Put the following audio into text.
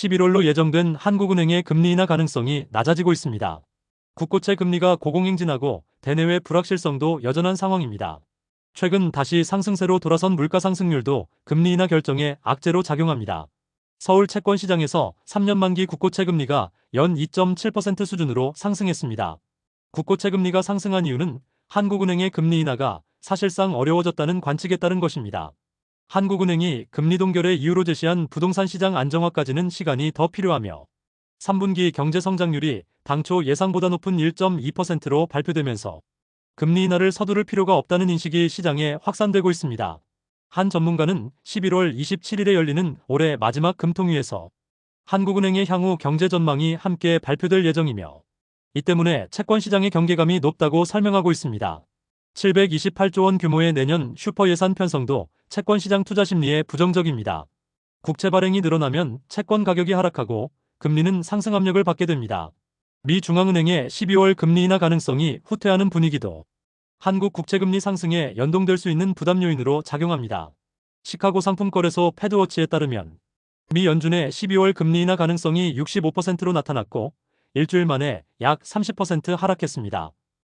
11월로 예정된 한국은행의 금리 인하 가능성이 낮아지고 있습니다. 국고채 금리가 고공행진하고 대내외 불확실성도 여전한 상황입니다. 최근 다시 상승세로 돌아선 물가 상승률도 금리 인하 결정에 악재로 작용합니다. 서울 채권 시장에서 3년 만기 국고채 금리가 연 2.7% 수준으로 상승했습니다. 국고채 금리가 상승한 이유는 한국은행의 금리 인하가 사실상 어려워졌다는 관측에 따른 것입니다. 한국은행이 금리 동결의 이유로 제시한 부동산 시장 안정화까지는 시간이 더 필요하며 3분기 경제 성장률이 당초 예상보다 높은 1.2%로 발표되면서 금리 인하를 서두를 필요가 없다는 인식이 시장에 확산되고 있습니다. 한 전문가는 11월 27일에 열리는 올해 마지막 금통위에서 한국은행의 향후 경제 전망이 함께 발표될 예정이며 이 때문에 채권 시장의 경계감이 높다고 설명하고 있습니다. 728조 원 규모의 내년 슈퍼 예산 편성도 채권 시장 투자 심리에 부정적입니다. 국채 발행이 늘어나면 채권 가격이 하락하고 금리는 상승 압력을 받게 됩니다. 미 중앙은행의 12월 금리 인하 가능성이 후퇴하는 분위기도 한국 국채금리 상승에 연동될 수 있는 부담 요인으로 작용합니다. 시카고 상품거래소 패드워치에 따르면 미 연준의 12월 금리 인하 가능성이 65%로 나타났고 일주일 만에 약 30% 하락했습니다.